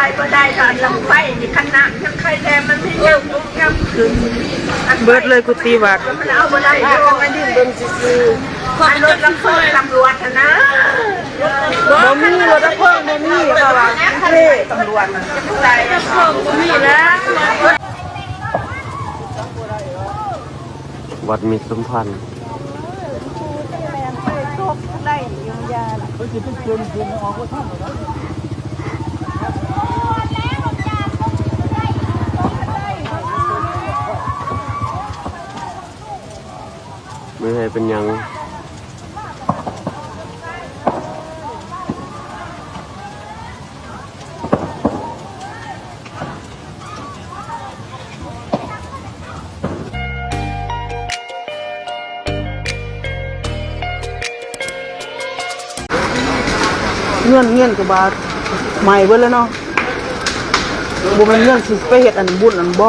วยก็ได้ตอนลำไฟนี่ขนาดยังใครแดงมันไม่ยังยุกยังขึ้นเบิดเลยกุฏิวัดมันเอาไปได้โยมายืนบนซื่อๆอันรถลำไฟตำรวจนะบ่มีรถดับเพลิงบ่มีค่ะว่าเท่ตำรวจน่ะใจเพิ่มก็มีแล้ววัดมีสัมพันธ์ไม่ให้เป็นหยังเงื่อนเงื่อนกับบาทใหม่เบิดแล้วเนาะบ่แม่นเงื่อนสิไปเฮ็ดอันบุญอันบ่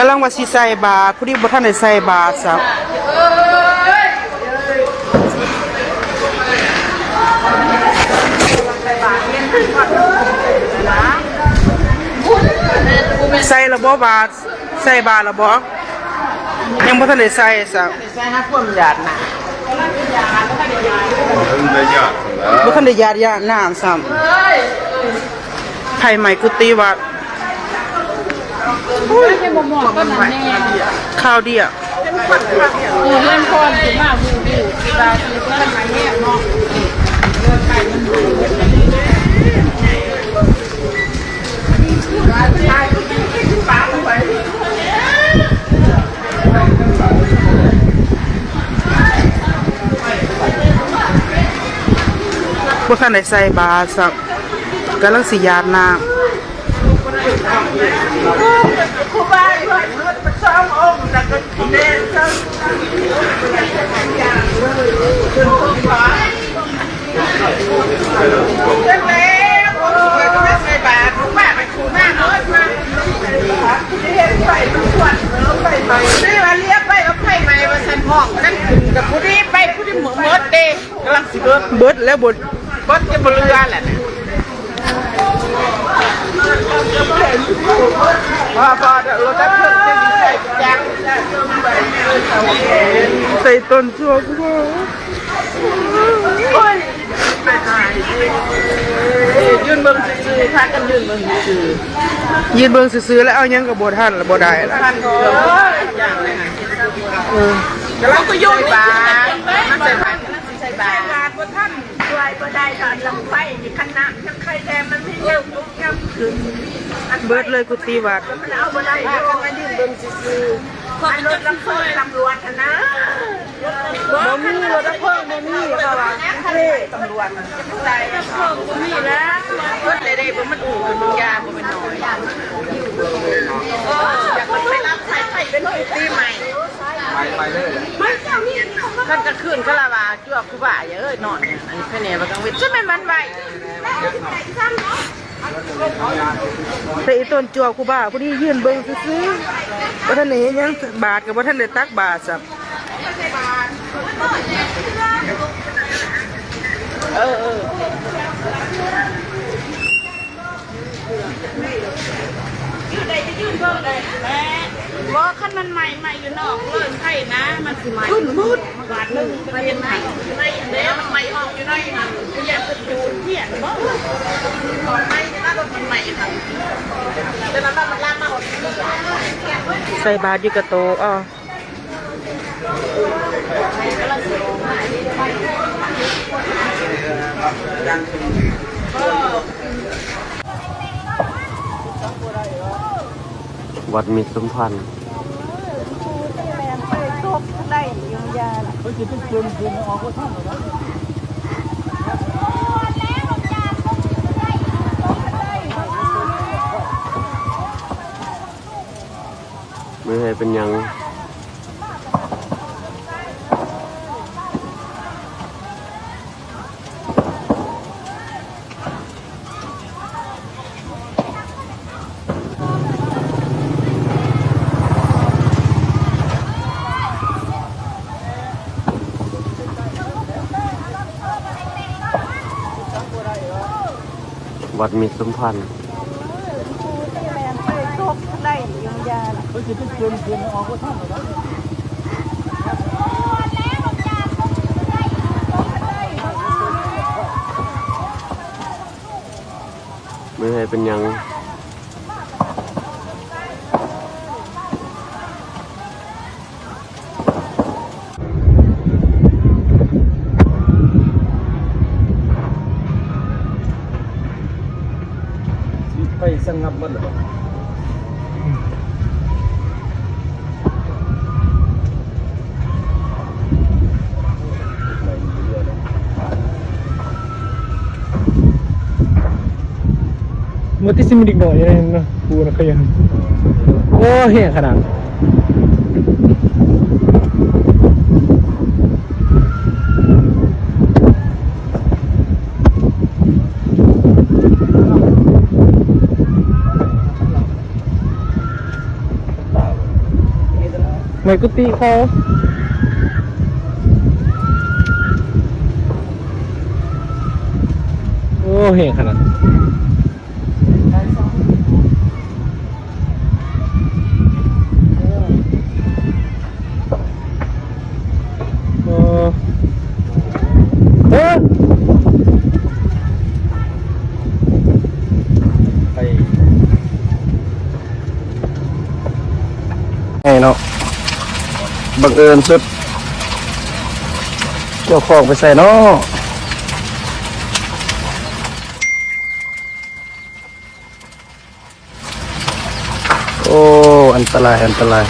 กำลังว่าสิใส่บาตรผู้ที่บ่ทันได้ใส่บาตรซับใส่ระบบบาตรใส่บาตรระบ่ยังบ่ทันได้ใส่ซับใช่ฮะความหยาดนะบ่ทันได้ญาติญาติน้ำซ้ำไผใหม่กุฏิวัด ให้บ่หมอกก็นั่นแน่ข้าวเดียวเออเล่นพรสิมาบูบูสิบาสิเพิ่นมาแยกเนาะบ่ทันได้ใส่บาตรซับกำลังสิญาติน้ำ ครูบาด้วยรถประสององค์แล้วก็เดินเข้าเสร็จแล้วผมสวยก็ไม่ใส่บาตรผมว่าไปครูหน้าเอิ้นมาที่เห็นไฟมันขวัญเนาะไฟใหม่นี่ว่าเลี้ยไปเอาไฟใหม่มาสั่นห้องนั่นขึ้นกับผู้ที่ไปผู้ที่เหมือดเด้กำลังสิเบิดแล้วบ่เบิดจะบเรือแหละเนี่ยพอพอรถดับเพลิงจะมี ใส่แจ็คใส่ต้นชั่วกูบ่ยืนเบิ่งซื่อๆพากันยืนเบิ่งซื่อยืนเบิ่งซื่อๆแล้วเอาหยังก็บ่ทันแล้วบ่ได้ล่ะท่านก็อย่างเลยค่ะเออเราก็ยุ่งบาทมันใส่บาทใส่บาทบาทบนท่านช่วยก็ได้ตอนลำไฟนี่ขนาดยังใครแดงมันไม่ยังยุ กยังขึ้นเบิดเลยกุฏิวัดมันเอาไปได้โยมายืนเบิ่งซื่อๆอันรถลำไฟตำรวจนะบ่มีรถดับเพลิงบ่มีค่ะว่าเท่ตำรวจน่ะใจเพิ่มก็มีแล้วรถเลยได้บ่มันอู่กันมันยาบ่มันน้อยอออยากไปรับสายไฟเป็นตีใหม่ท่านก็ขึ้นก็ลาวาจวบคือบ่าอย่าเอ้ยนอนอันนี้แค่นี่ยมันกังเวทใช่ไหมมันไว แต่อีต้นจวบกูบ้าผู้นี้ยืนเบิ้งซื้อๆบ่ทันได้เฮ็ดหยังบาทก็บ่ทันเลยตักบาทสับเออเออ ยื่นเบิกได้แล้วว่าขั้นมันใหม่ใหม่อยู่นอกเลยใช่นะ มันคือใหม่ขึ้นมุดบาทหนึ่งไปเหนังไหมไม่แล้วมันใหม่ออกอยู่ในนั้นอยากจะจูเที่ยนบ่อนไม่น่าจะเป็นใหม่ค่ะแต่มันมันลามมาใส่บาทอยู่กับโต๊ะอ วัดมิตรสมพันธ์ไม่ให้เป็นหยัง วัดมิตรสมพันธ์ไม่ให้เป็นยัง ไปสงับมันเหรอมันที่ มิดิกหน่อยนะนะกูนะขยันโอ้เหี้ยขนาดไม่กุฏิเขาโอ้เห็นขนาด เออเออ ไป ไงเนาะ บังเอิญสุด เจ้าของไปใส่นาะโอ้ อันตราย อันตราย